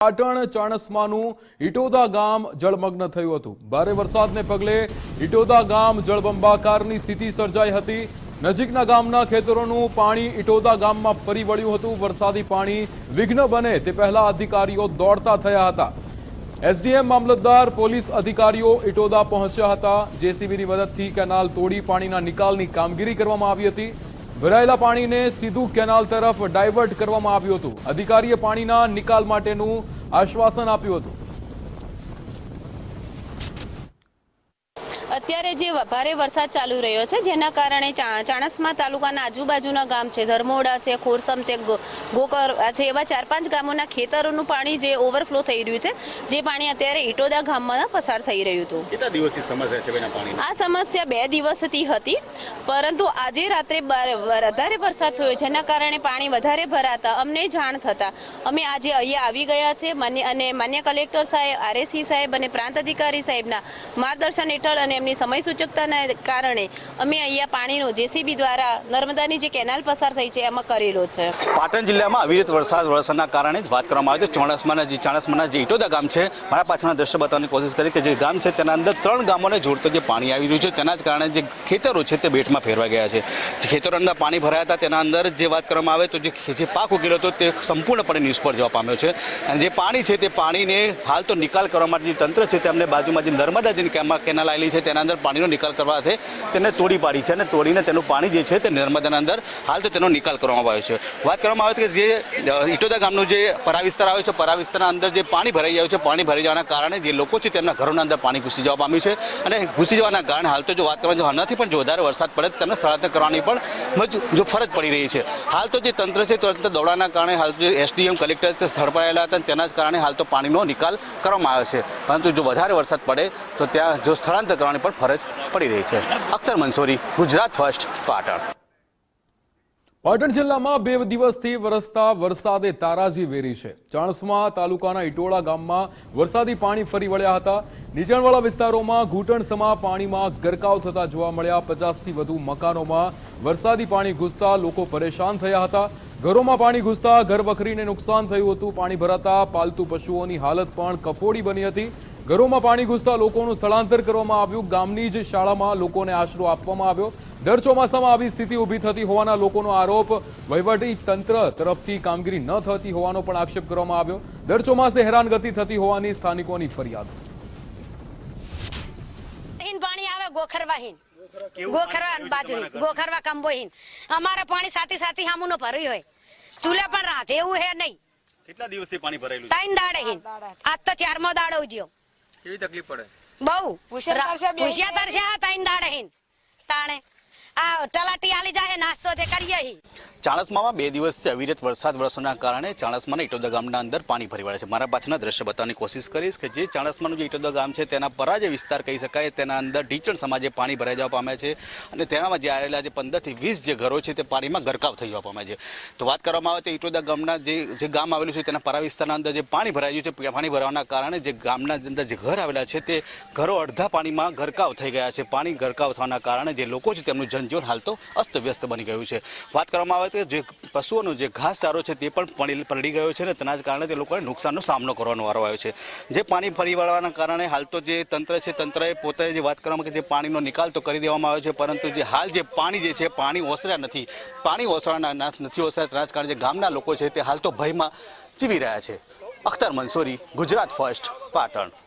પાટણ ચાણસ્માનું ઇટોદા ગામ જળમગ્ન થયું હતું. ભારે વરસાદને પગલે ઇટોદા ગામ જળબંબાકારની સ્થિતિ સર્જાઈ હતી. નજીકના ગામના ખેતરોનું પાણી ઇટોદા ગામમાં ફરી વળ્યું હતું. વરસાદી પાણી વિઘ્ન બને તે પહેલા અધિકારીઓ દોડતા થયા હતા. એસડીએમ મામલતદાર, પોલીસ અધિકારીઓ ઇટોદા પહોંચ્યા હતા. જેસીબીની મદદથી કેનાલ તોડી પાણીના નિકાલની કામગીરી કરવામાં આવી હતી. ભરાયેલા પાણીને સીધું કેનાલ તરફ ડાયવર્ટ કરવામાં આવ્યું હતું. અધિકારીએ પાણીના નિકાલ માટેનું આશ્વાસન આપ્યું હતું. અત્યારે જે ભારે વરસાદ ચાલુ રહ્યો છે જેના કારણે ચા- ચાણસ્મા તાલુકાના આજુબાજુના ગામ છે ધર્મોડા છે ખોરસમ છે ગોકર છે એવા ચાર પાંચ ગામોના ખેતરોનું પાણી જે ઓવરફ્લો થઈ રહ્યું છે જે પાણી અત્યારે ઇટોદા ગામમાં પસાર થઈ રહ્યું હતું. કેટલા દિવસથી સમસ્યા છે બેના પાણી આ સમસ્યા બે દિવસથી હતી પરંતુ આજે રાત્રે વધારે વરસાદ થયો જેના કારણે પાણી વધારે ભરાતા અમને જાણ થતા અમે આજે અહીંયા આવી ગયા છે અને માન્ય કલેક્ટર સાહેબ આરએસી સાહેબ અને પ્રાંત અધિકારી સાહેબના માર્ગદર્શન હેઠળ અને એમની સમય સૂચકતાના કારણે અમે અહીંયા પાણીનો જેસીબી દ્વારા નર્મદાની જે કેનાલ પસાર થઈ છે, એમાં કરેલો છે. પાટણ જિલ્લામાં આવી રીત વરસાદ, વરસાદના કારણે જ વાત કરવામાં આવે છે. ચોણસમાના જે ચાણસમાના જે ઇટોદા ગામ છે, મારા પાછળના દ્રશ્ય બતાવવાની કોશિશ કરી કે જે ગામ છે, તેના અંદર ત્રણ ગામોને જોડતો જે પાણી આવી રહ્યું છે, તેના જ કારણે જે ખેતરો છે, તે બેટમાં ફેરવા ગયા છે. જે ખેતરો અંદર પાણી ભરાયા હતા, તેના અંદર જે વાત કરવામાં આવે તો જે પાક ઉગેલો હતો, તે સંપૂર્ણપણે નિષ્ફળ જવા પામ્યો છે. અને જે પાણી છે, તે પાણીને હાલ તો નિકાલ કરવા માટે જે તંત્ર છે તેમને બાજુમાં જે નર્મદા જે કેનાલ આવેલી છે, તેના અંદર પાણીનો નિકાલ કરવા છે તેને તોડી પાડી છે અને તોડીને તેનું પાણી જે છે તે નર્મદાના અંદર હાલ તો તેનો નિકાલ કરવામાં આવ્યો છે. વાત કરવામાં આવે કે જે ઇટોદા ગામનું જે પરા વિસ્તાર આવે છે, પરા વિસ્તારના અંદર જે પાણી ભરાઈ જાય છે, પાણી ભરાઈ જવાના કારણે જે લોકો છે તેમના ઘરોના અંદર પાણી ઘૂસી જવા પામ્યું છે અને ઘૂસી જવાના કારણે હાલ તો જો વાત કરવામાં હમણાંથી પણ જો વધારે વરસાદ પડે તેમને સ્થળાંતર કરવાની પણ જો ફરજ પડી રહી છે. હાલ તો જે તંત્ર છે તંત્ર દોડાના કારણે હાલ જે એસડીએમ કલેક્ટર છે સ્થળ પર આવેલા હતા તેના જ કારણે હાલ તો પાણીનો નિકાલ કરવામાં આવ્યો છે. પરંતુ જો વધારે વરસાદ પડે તો ત્યાં જો સ્થળાંતર કરવાની પણ ફરજ પડી રહી છે. અખ્તર મંસૂરી, ગુજરાત ફર્સ્ટ, પાટણ. પાટણ જિલ્લામાં બે દિવસથી વરસતા વરસાદે તારાજી વેરી છે. ચાણસ્મા તાલુકાના ઇટોળા ગામમાં વરસાદી પાણી ફરી વળ્યા હતા. નીચાણવાળા વિસ્તારોમાં ઘૂંટણસમા પાણીમાં ગરકાવ થતા જોવા મળ્યા. પચાસથી વધુ મકાનોમાં વરસાદી પાણી ઘૂસતા લોકો પરેશાન થયા હતા. ઘરોમાં પાણી ઘૂસતા ઘર વખરીને નુકસાન થયું હતું. પાણી ભરાતા પાલતુ પશુઓની હાલત પણ કફોડી બની હતી. ઘરોમાં પાણી ઘૂસતા લોકોનું સ્થળાંતર કરવામાં આવ્યું. ગામની જ શાળામાં લોકોને આશરો આપવામાં આવ્યો. દર ચોમાસામાં આવી સ્થિતિ ઊભી થતી હોવાના લોકોનો આરોપ વહીવટી તંત્ર તરફથી કામગીરી ન થતી હોવાનો પણ આક્ષેપ કરવામાં આવ્યો. દર ચોમાસે હેરાનગતિ થતી હોવાની સ્થાનિકોની ફરિયાદ. પાણી આવે ગોખરવા ગોખરવા બાજુ ગોખરવા કંબો અમારે પાણી સાથી સાથી હામું નો ભર્યું હોય. ચૂલે પણ રાત એવું હે નહીં. કેટલા દિવસથી પાણી ભરાયેલું ત્રણ દાડે. આજ તો ચારમો દાડો ઉજ્યો. કેવી તકલીફ પડે? બહુ. પૂછ્યા તરશે આ ત્રણ દાડે તાણે. આ તલાટી આલી જાય નાસ્તો તે કરીએ હી. ચાણસ્મામાં બે દિવસથી અવિરત વરસાદ વરસવાના કારણે ચાણસમાના ઇટોદા ગામના અંદર પાણી ભરી વળે છે. મારા પાછળના દ્રશ્ય બતાવવાની કોશિશ કરીશ કે જે ચાણસમાનું જે ઇટોદા ગામ છે, તેના પરા જે વિસ્તાર કહી શકાય, તેના અંદર ઢીચણ સમાજે પાણી ભરાઈ જવા પામે છે અને તેનામાં જે આવેલા જે પંદરથી વીસ જે ઘરો છે, તે પાણીમાં ગરકાવ થઈ જવા પામે છે. તો વાત કરવામાં આવે તો ઇટોદા ગામના જે જે ગામ આવેલું છે, તેના પરા વિસ્તારના અંદર જે પાણી ભરાયું છે પાણી ભરાવાના કારણે જે ગામના અંદર જે ઘર આવેલા છે, તે ઘરો અડધા પાણીમાં ગરકાવ થઈ ગયા છે. પાણી ગરકાવ થવાના કારણે જે લોકો છે, તેમનું જનજીવન હાલ તો અસ્તવ્યસ્ત બની ગયું છે. વાત કરવામાં આવે તો જે પશુઓનો જે ઘાસચારો છે તે પણ પડી પલળી ગયો છે ને તેના જ કારણે તે લોકોને નુકસાનનો સામનો કરવાનો વારો આવ્યો છે. જે પાણી ફરી વળવાના કારણે હાલ તો જે તંત્ર છે, તંત્રએ પોતે જે વાત કરવામાં કે જે પાણીનો નિકાલ તો કરી દેવામાં આવ્યો છે, પરંતુ જે હાલ જે પાણી જે છે, પાણી ઓસર્યા નથી. પાણી ઓસરાના નાશ નથી ઓસર્યા, તેના જ કારણે જે ગામના લોકો છે તે હાલ તો ભયમાં જીવી રહ્યા છે. અખ્તર મંસૂરી, ગુજરાત ફર્સ્ટ, પાટણ.